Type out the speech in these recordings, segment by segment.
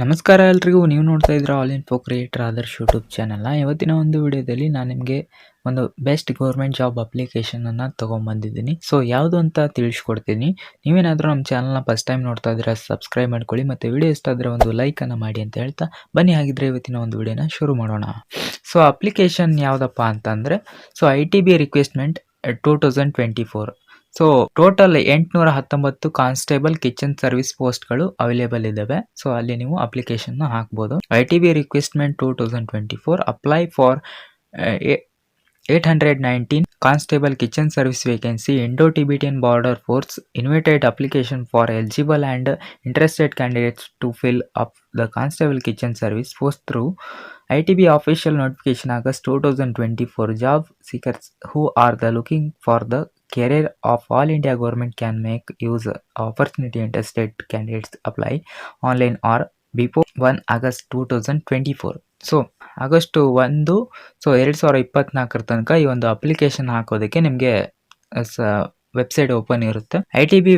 ನಮಸ್ಕಾರ ಎಲ್ರಿಗೂ, ನೀವು ನೋಡ್ತಾ ಇದ್ರೆ all info creator Adarsh YouTube ಚಾನಲ್ನ ಇವತ್ತಿನ ಒಂದು ವಿಡಿಯೋದಲ್ಲಿ ನಾನು ನಿಮಗೆ ಒಂದು ಬೆಸ್ಟ್ ಗೌರ್ಮೆಂಟ್ ಜಾಬ್ ಅಪ್ಲಿಕೇಶನನ್ನು ತೊಗೊಂಬಂದಿದ್ದೀನಿ. ಸೊ ಯಾವುದು ಅಂತ ತಿಳಿಸ್ಕೊಡ್ತೀನಿ. ನೀವೇನಾದರೂ ನಮ್ಮ ಚಾನಲ್ನ ಫಸ್ಟ್ ಟೈಮ್ ನೋಡ್ತಾ ಇದ್ರೆ ಸಬ್ಸ್ಕ್ರೈಬ್ ಮಾಡ್ಕೊಳ್ಳಿ ಮತ್ತು ವಿಡಿಯೋ ಇಷ್ಟ ಆದರೆ ಒಂದು ಲೈಕನ್ನು ಮಾಡಿ ಅಂತ ಹೇಳ್ತಾ ಬನ್ನಿ. ಹಾಗಿದ್ರೆ ಇವತ್ತಿನ ಒಂದು ವಿಡಿಯೋನ ಶುರು ಮಾಡೋಣ. ಸೊ ಅಪ್ಲಿಕೇಶನ್ ಯಾವುದಪ್ಪ ಅಂತಂದರೆ so I T B recruitment two thousand twenty four so total ಎಂಟುನೂರ ಹತ್ತೊಂಬತ್ತು ಕಾನ್ಸ್ಟೇಬಲ್ ಕಿಚನ್ ಸರ್ವಿಸ್ ಪೋಸ್ಟ್ಗಳು ಅವೈಲೇಬಲ್ ಇದಾವೆ. ಸೊ ಅಲ್ಲಿ ನೀವು ಅಪ್ಲಿಕೇಶನ್ ಹಾಕ್ಬೋದು. I T B recruitment two thousand twenty four apply for eight hundred nineteen constable kitchen service vacancy Indo Tibetan border force invited application for eligible and interested candidates to fill up the constable kitchen service post through ITB official notification August 2024 job seekers who are the looking for the career of all India government can make use opportunity interested candidates apply online or before 1 August 2024 so August ಒಂದು so ಎರಡು ಸಾವಿರ ಇಪ್ಪತ್ನಾಲ್ಕರ ತನಕ ಈ ಒಂದು application ಹಾಕೋದಕ್ಕೆ ನಿಮಗೆ ಸ ವೆಬ್ಸೈಟ್ ಓಪನ್ ಇರುತ್ತೆ I T B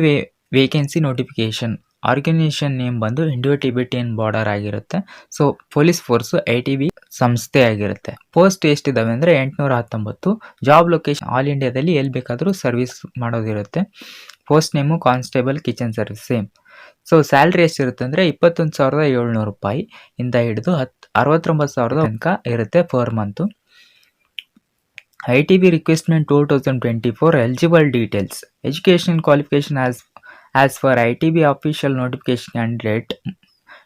vacancy notification organization name ಬಂದು ಇಂಡೋ ಟಿಬೆಟಿಯನ್ ಬಾರ್ಡರ್ ಆಗಿರುತ್ತೆ. So, police force I T B ಸಂಸ್ಥೆ ಆಗಿರುತ್ತೆ. ಪೋಸ್ಟ್ ಎಷ್ಟಿದಾವೆ ಅಂದರೆ ಎಂಟುನೂರ ಹತ್ತೊಂಬತ್ತು. ಜಾಬ್ ಲೊಕೇಶನ್ ಆಲ್ ಇಂಡಿಯಾದಲ್ಲಿ ಎಲ್ಲಿ ಬೇಕಾದರೂ service ಮಾಡೋದಿರುತ್ತೆ. Post name constable kitchen service, same. So, salary ಎಷ್ಟಿರುತ್ತೆ ಅಂದರೆ ಇಪ್ಪತ್ತೊಂದು ಸಾವಿರದ ಏಳ್ನೂರು ರೂಪಾಯಿ. ಇಂದ ಹಿಡಿದು ಹತ್ತು ಅರವತ್ತೊಂಬತ್ತು ಸಾವಿರದ ತನಕ ಇರುತ್ತೆ per month. I T B recruitment two thousand twenty four eligible details. Education qualification as As for ITB official notification candidate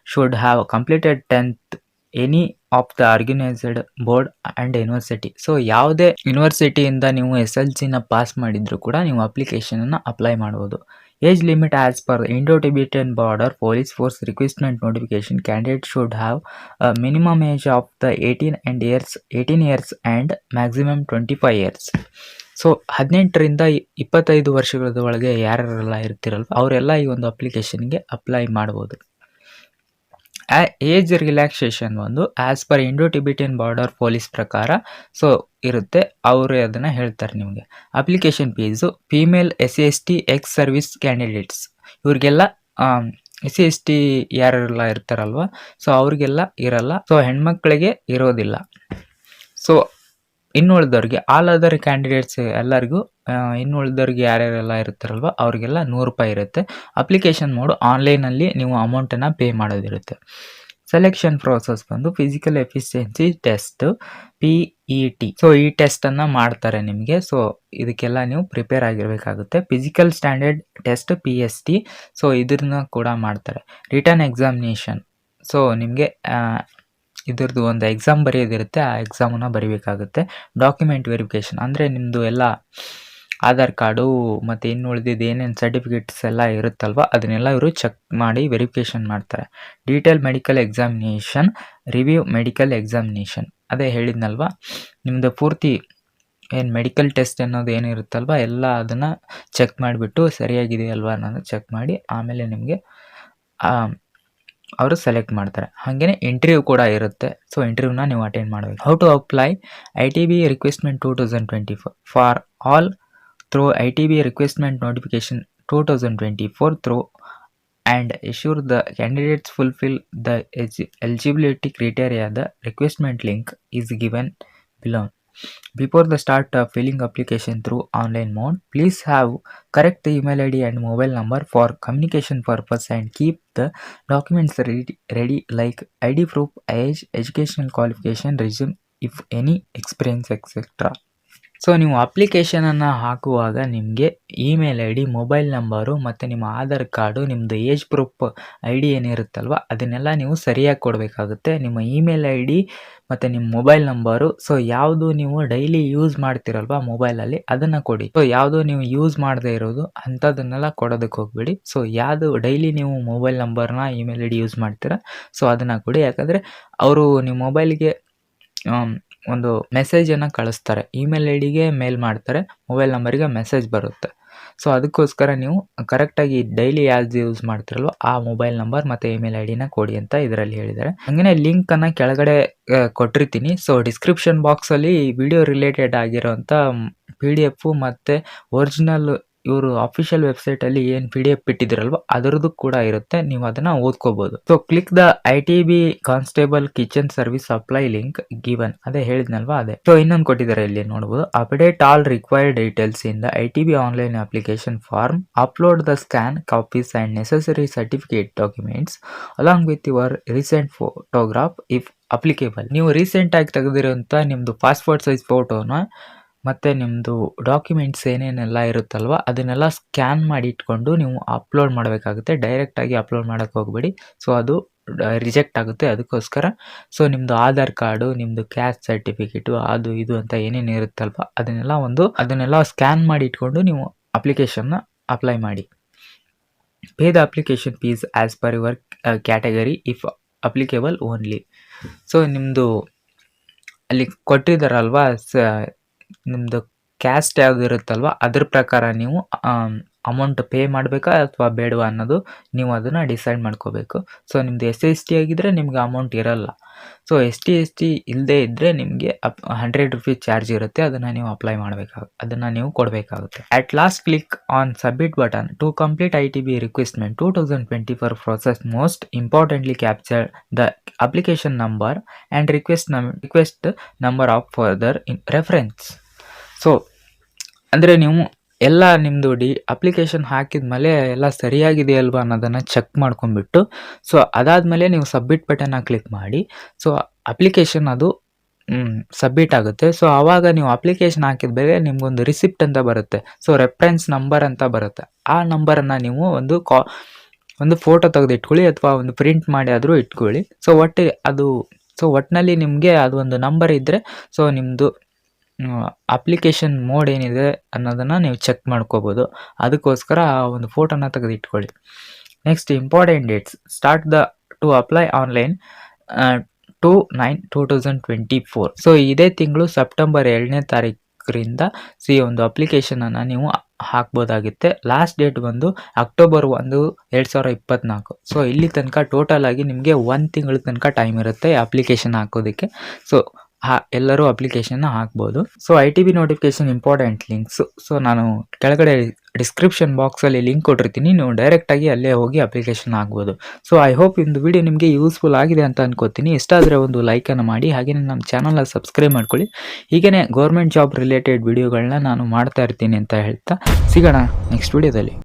should have completed 10th any of the organised board and university so ಯಾವುದೇ ಯೂನಿವರ್ಸಿಟಿಯಿಂದ ನೀವು S L ಸಿನ pass ಮಾಡಿದರೂ ಕೂಡ ನೀವು ಅಪ್ಲಿಕೇಶನನ್ನು apply ಮಾಡ್ಬೋದು. Age limit as per Indo Tibetan border police force recruitment notification candidate should have minimum age of the eighteen and years eighteen years and maximum twenty five years so ಹದಿನೆಂಟರಿಂದ ಇಪ್ಪತ್ತೈದು ವರ್ಷಗಳ ಒಳಗೆ ಯಾರ್ಯಾರೆಲ್ಲ ಇರ್ತಿರಲ್ವ, ಅವರೆಲ್ಲ ಈ ಒಂದು ಅಪ್ಲಿಕೇಶನ್ಗೆ ಅಪ್ಲೈ ಮಾಡ್ಬೋದು. ಏಜ್ ರಿಲ್ಯಾಕ್ಸೇಷನ್ ಒಂದು as per Indo Tibetan border police ಪ್ರಕಾರ ಸೊ ಇರುತ್ತೆ. ಅವರು ಅದನ್ನು ಹೇಳ್ತಾರೆ ನಿಮಗೆ. Application fees female S C S T ex service candidates ಇವ್ರಿಗೆಲ್ಲ ಎಸ್ ಸಿ ಎಸ್ ಟಿ ಯಾರೆಲ್ಲ ಇರ್ತಾರಲ್ವ ಸೊ ಅವ್ರಿಗೆಲ್ಲ ಇರಲ್ಲ. ಸೊ ಹೆಣ್ಮಕ್ಳಿಗೆ ಇರೋದಿಲ್ಲ. ಸೊ ಇನ್ನು ಉಳಿದವ್ರಿಗೆ ಆಲ್ ಅದರ್ ಕ್ಯಾಂಡಿಡೇಟ್ಸ್ ಎಲ್ಲರಿಗೂ ಇನ್ನು ಉಳಿದವ್ರಿಗೆ ಯಾರ್ಯಾರೆಲ್ಲ ಇರ್ತಾರಲ್ವ, ಅವರಿಗೆಲ್ಲ ನೂರು ರೂಪಾಯಿ ಇರುತ್ತೆ. ಅಪ್ಲಿಕೇಶನ್ ಮೋಡು ಆನ್ಲೈನಲ್ಲಿ ನೀವು ಅಮೌಂಟನ್ನು ಪೇ ಮಾಡೋದಿರುತ್ತೆ. ಸೆಲೆಕ್ಷನ್ ಪ್ರೋಸೆಸ್ ಬಂದು physical efficiency test P E T so ಈ ಟೆಸ್ಟನ್ನು ಮಾಡ್ತಾರೆ ನಿಮಗೆ. ಸೊ ಇದಕ್ಕೆಲ್ಲ ನೀವು prepare ಆಗಿರಬೇಕಾಗುತ್ತೆ. Physical standard test P S T so ಇದನ್ನ ಕೂಡ ಮಾಡ್ತಾರೆ. ರಿಟರ್ನ್ ಎಕ್ಸಾಮಿನೇಷನ್ ಸೊ ನಿಮಗೆ ಇದ್ರದ್ದು ಒಂದು ಎಕ್ಸಾಮ್ ಬರೆಯೋದಿರುತ್ತೆ, ಆ ಎಕ್ಸಾಮನ್ನು ಬರೀಬೇಕಾಗುತ್ತೆ. ಡಾಕ್ಯುಮೆಂಟ್ ವೆರಿಫಿಕೇಷನ್ ಅಂದರೆ ನಿಮ್ಮದು ಎಲ್ಲ ಆಧಾರ್ ಕಾರ್ಡು ಮತ್ತು ಇನ್ನು ಉಳಿದಿದ್ದು ಏನೇನು ಸರ್ಟಿಫಿಕೇಟ್ಸ್ ಎಲ್ಲ ಇರುತ್ತಲ್ವ ಅದನ್ನೆಲ್ಲ ಇವರು ಚೆಕ್ ಮಾಡಿ ವೆರಿಫಿಕೇಷನ್ ಮಾಡ್ತಾರೆ. Detail medical examination review medical examination ಅದೇ ಹೇಳಿದ್ನಲ್ವ? ನಿಮ್ಮದು ಪೂರ್ತಿ ಏನು ಮೆಡಿಕಲ್ ಟೆಸ್ಟ್ ಅನ್ನೋದು ಏನಿರುತ್ತಲ್ವ ಎಲ್ಲ ಅದನ್ನು ಚೆಕ್ ಮಾಡಿಬಿಟ್ಟು ಸರಿಯಾಗಿದೆಯಲ್ವ ಅನ್ನೋದು ಚೆಕ್ ಮಾಡಿ ಆಮೇಲೆ ನಿಮಗೆ ಅವರು ಸೆಲೆಕ್ಟ್ ಮಾಡ್ತಾರೆ. ಹಾಗೆಯೇ ಇಂಟರ್ವ್ಯೂ ಕೂಡ ಇರುತ್ತೆ. ಸೊ ಇಂಟರ್ವ್ಯೂನ ನೀವು ಅಟೆಂಡ್ ಮಾಡಬೇಕು. How to apply I T B recruitment two thousand twenty four for all through I T B recruitment notification two thousand twenty four through and ensure the candidates fulfil the eligibility ಕ್ರೈಟೇರಿಯಾದ recruitment link is given below Before the start of filling application through online mode, please have correct email ID and mobile number for communication purpose and keep the documents ready, ready like ID proof, age, educational qualification, resume, if any experience, etc. So ನೀವು ಅಪ್ಲಿಕೇಶನನ್ನು ಹಾಕುವಾಗ ನಿಮಗೆ email I D mobile number ಮತ್ತು ನಿಮ್ಮ Aadhaar card ನಿಮ್ಮದು age proof I D ಏನಿರುತ್ತಲ್ವ, ಅದನ್ನೆಲ್ಲ ನೀವು ಸರಿಯಾಗಿ ಕೊಡಬೇಕಾಗುತ್ತೆ. ನಿಮ್ಮ ಇಮೇಲ್ ಐ ಡಿ ಮತ್ತು ನಿಮ್ಮ ಮೊಬೈಲ್ ನಂಬರು ಸೊ ಯಾವುದು ನೀವು ಡೈಲಿ ಯೂಸ್ ಮಾಡ್ತಿರಲ್ವ ಮೊಬೈಲಲ್ಲಿ ಅದನ್ನು ಕೊಡಿ. ಸೊ ಯಾವುದು ನೀವು ಯೂಸ್ ಮಾಡದೇ ಇರೋದು ಅಂಥದ್ದನ್ನೆಲ್ಲ ಕೊಡೋದಕ್ಕೆ ಹೋಗ್ಬೇಡಿ. ಸೊ ಯಾವುದು ಡೈಲಿ ನೀವು ಮೊಬೈಲ್ ನಂಬರ್ನ ಇಮೇಲ್ ಐ ಡಿ ಯೂಸ್ ಮಾಡ್ತೀರಾ ಸೊ ಅದನ್ನು ಕೊಡಿ. ಯಾಕಂದರೆ, ಅವರು ನಿಮ್ಮ ಮೊಬೈಲ್ಗೆ ಒಂದು ಮೆಸೇಜನ್ನು ಕಳಿಸ್ತಾರೆ. ಇಮೇಲ್ ಐ ಡಿಗೆ ಮೇಲ್ ಮಾಡ್ತಾರೆ. ಮೊಬೈಲ್ ನಂಬರಿಗೆ ಮೆಸೇಜ್ ಬರುತ್ತೆ. ಸೊ ಅದಕ್ಕೋಸ್ಕರ ನೀವು ಕರೆಕ್ಟಾಗಿ ಡೈಲಿ ಯಾವ್ದು ಯೂಸ್ ಮಾಡ್ತಿರಲ್ವೋ, ಆ ಮೊಬೈಲ್ ನಂಬರ್ ಮತ್ತು ಇಮೇಲ್ ಐ ಡಿನ ಕೊಡಿ ಅಂತ ಇದರಲ್ಲಿ ಹೇಳಿದ್ದಾರೆ. ಹಾಗೆಯೇ ಲಿಂಕನ್ನು ಕೆಳಗಡೆ ಕೊಟ್ಟಿರ್ತೀನಿ. ಸೊ ಡಿಸ್ಕ್ರಿಪ್ಷನ್ ಬಾಕ್ಸಲ್ಲಿ ವಿಡಿಯೋ ರಿಲೇಟೆಡ್ ಆಗಿರೋಂಥ ಪಿ ಡಿ ಎಫು ಮತ್ತು ಒರಿಜಿನಲ್ ಇವರು ಅಫಿಷಿಯಲ್ ವೆಬ್ಸೈಟ್ ಅಲ್ಲಿ ಏನ್ ಪಿ ಡಿ ಎಫ್ ಬಿಟ್ಟಿದ್ರಲ್ವ ಅದರದ್ದು ಕೂಡ ಇರುತ್ತೆ, ನೀವು ಅದನ್ನ ಓದ್ಕೋಬಹುದು so click the I T B constable kitchen service apply link given ಅದೇ ಹೇಳಿದ್ನಲ್ವಾ ಅದೇ. ಸೊ ಇನ್ನೊಂದು ಕೊಟ್ಟಿದ್ದಾರೆ ಇಲ್ಲಿ ನೋಡಬಹುದು update all required details in the I T B online application form upload the scan copies and necessary certificate documents along with your recent photograph if applicable ನೀವು recent ಆಗಿ ತೆಗೆದಿರುವಂತ ನಿಮ್ದು ಪಾಸ್ಪೋರ್ಟ್ ಸೈಜ್ ಫೋಟೋನ ಮತ್ತೆ ನಿಮ್ಮದು ಡಾಕ್ಯುಮೆಂಟ್ಸ್ ಏನೇನೆಲ್ಲ ಇರುತ್ತಲ್ವ, ಅದನ್ನೆಲ್ಲ ಸ್ಕ್ಯಾನ್ ಮಾಡಿ ಇಟ್ಕೊಂಡು ನೀವು ಅಪ್ಲೋಡ್ ಮಾಡಬೇಕಾಗುತ್ತೆ. ಡೈರೆಕ್ಟಾಗಿ ಅಪ್ಲೋಡ್ ಮಾಡೋಕ್ಕೆ ಹೋಗಬೇಡಿ. ಸೊ ಅದು ರಿಜೆಕ್ಟ್ ಆಗುತ್ತೆ. ಅದಕ್ಕೋಸ್ಕರ ಸೊ ನಿಮ್ಮದು ಆಧಾರ್ ಕಾರ್ಡು ನಿಮ್ಮದು ಕ್ಯಾಸ್ಟ್ ಸರ್ಟಿಫಿಕೇಟು ಅದು, ಇದು ಅಂತ ಏನೇನು ಇರುತ್ತಲ್ವ, ಅದನ್ನೆಲ್ಲ ಒಂದು, ಅದನ್ನೆಲ್ಲ ಸ್ಕ್ಯಾನ್ ಮಾಡಿ ಇಟ್ಕೊಂಡು ನೀವು ಅಪ್ಲಿಕೇಶನ್ನ ಅಪ್ಲೈ ಮಾಡಿ. Pay the application fees as per your category if applicable only so ನಿಮ್ಮದು ಅಲ್ಲಿ ಕೊಟ್ಟಿದ್ದಾರಲ್ವಾ, ಸ ನಿಮ್ಮದು ಕ್ಯಾಸ್ಟ್ ಯಾವ್ದು ಇರುತ್ತಲ್ವ, ಅದ್ರ ಪ್ರಕಾರ ನೀವು ಅಮೌಂಟ್ ಪೇ ಮಾಡಬೇಕಾ ಅಥವಾ ಬೇಡವಾ ಅನ್ನೋದು ನೀವು ಅದನ್ನು ಡಿಸೈಡ್ ಮಾಡ್ಕೋಬೇಕು. ಸೊ ನಿಮ್ಮದು ಎಸ್ ಎಸ್ ಟಿ ಆಗಿದ್ದರೆ ನಿಮ್ಗೆ ಅಮೌಂಟ್ ಇರಲ್ಲ. So S T S T ಇಲ್ಲದೆ ಇದ್ದರೆ ನಿಮಗೆ ಅಪ್ ಹಂಡ್ರೆಡ್ ರುಪೀಸ್ ಚಾರ್ಜ್ ಇರುತ್ತೆ, ಅದನ್ನು ನೀವು ಅಪ್ಲೈ ಮಾಡಬೇಕಾಗ, ಅದನ್ನು ನೀವು ಕೊಡಬೇಕಾಗುತ್ತೆ. At last click on submit button to complete I T B recruitment two thousand twenty four process most importantly capture the application number and request num request number of further in reference so ಅಂದರೆ ನೀವು ಎಲ್ಲ ನಿಮ್ಮದು D application ಹಾಕಿದ ಮೇಲೆ ಎಲ್ಲ ಸರಿಯಾಗಿದೆಯಲ್ವಾ ಅನ್ನೋದನ್ನು check ಮಾಡ್ಕೊಂಡ್ಬಿಟ್ಟು so ಅದಾದಮೇಲೆ ನೀವು ಸಬ್ಮಿಟ್ ಬಟನ್ನ ಕ್ಲಿಕ್ ಮಾಡಿ ಸೊ ಅಪ್ಲಿಕೇಶನ್ ಅದು ಸಬ್ಮಿಟ್ ಆಗುತ್ತೆ. ಸೊ ಆವಾಗ ನೀವು ಅಪ್ಲಿಕೇಶನ್ ಹಾಕಿದ ಮೇಲೆ ನಿಮಗೊಂದು ರಿಸಿಪ್ಟ್ ಅಂತ ಬರುತ್ತೆ. ಸೊ ರೆಫರೆನ್ಸ್ ನಂಬರ್ ಅಂತ ಬರುತ್ತೆ. ಆ ನಂಬರನ್ನು ನೀವು ಒಂದು ಕಾ, ಒಂದು ಫೋಟೋ ತೆಗೆದು ಇಟ್ಕೊಳ್ಳಿ ಅಥವಾ ಒಂದು ಪ್ರಿಂಟ್ ಮಾಡಿ ಆದರೂ ಇಟ್ಕೊಳ್ಳಿ. ಸೊ ಒಟ್ಟು ಅದು ಸೊ ಒಟ್ಟಿನಲ್ಲಿ ನಿಮಗೆ ಅದು ಒಂದು ನಂಬರ್ ಇದ್ದರೆ ಸೊ ನಿಮ್ಮದು ಅಪ್ಲಿಕೇಶನ್ ಮೋಡ್ ಏನಿದೆ ಅನ್ನೋದನ್ನು ನೀವು ಚೆಕ್ ಮಾಡ್ಕೋಬೋದು. ಅದಕ್ಕೋಸ್ಕರ ಆ ಒಂದು ಫೋಟೋನ ತೆಗೆದು ಇಟ್ಕೊಳ್ಳಿ. Next important dates start the to apply online two nine two thousand twenty four so ಇದೇ ತಿಂಗಳು ಸೆಪ್ಟೆಂಬರ್ ಎರಡನೇ ತಾರೀಕರಿಂದ ಸಿ ಒಂದು ಅಪ್ಲಿಕೇಶನನ್ನು ನೀವು ಹಾಕ್ಬೋದಾಗಿತ್ತೆ. ಲಾಸ್ಟ್ ಡೇಟ್ ಬಂದು ಅಕ್ಟೋಬರ್ ಒಂದು, ಎರಡು ಸಾವಿರ ಇಪ್ಪತ್ತ್ನಾಲ್ಕು ಸೊ ಇಲ್ಲಿ ತನಕ ಟೋಟಲ್ ಆಗಿ ನಿಮಗೆ ಒಂದು ತಿಂಗಳ ತನಕ ಟೈಮ್ ಇರುತ್ತೆ ಅಪ್ಲಿಕೇಶನ್ ಹಾಕೋದಕ್ಕೆ. ಸೊ ಎಲ್ಲರೂ ಅಪ್ಲಿಕೇಶನ್ನ ಹಾಕ್ಬೋದು. So I T B notification important links so ನಾನು ಕೆಳಗಡೆ ಡಿಸ್ಕ್ರಿಪ್ಷನ್ ಬಾಕ್ಸಲ್ಲಿ ಲಿಂಕ್ ಕೊಟ್ಟಿರ್ತೀನಿ. ನೀವು ಡೈರೆಕ್ಟಾಗಿ ಅಲ್ಲೇ ಹೋಗಿ ಅಪ್ಲಿಕೇಶನ್ ಆಗ್ಬೋದು ಸೊ ಐ ಹೋಪ್ ಇಂದು ವಿಡಿಯೋ ನಿಮಗೆ ಯೂಸ್ಫುಲ್ ಆಗಿದೆ ಅಂತ ಅನ್ಕೋತೀನಿ. ಇಷ್ಟ ಆದರೆ ಒಂದು ಲೈಕನ್ನು ಮಾಡಿ. ಹಾಗೆಯೇ ನಮ್ಮ ಚಾನಲ್ನ ಸಬ್ಸ್ಕ್ರೈಬ್ ಮಾಡ್ಕೊಳ್ಳಿ. ಹೀಗೆಯೇ ಗೌರ್ಮೆಂಟ್ ಜಾಬ್ ರಿಲೇಟೆಡ್ ವಿಡಿಯೋಗಳನ್ನ ನಾನು ಮಾಡ್ತಾ ಇರ್ತೀನಿ ಅಂತ ಹೇಳ್ತಾ ಸಿಗೋಣ ನೆಕ್ಸ್ಟ್ ವಿಡಿಯೋದಲ್ಲಿ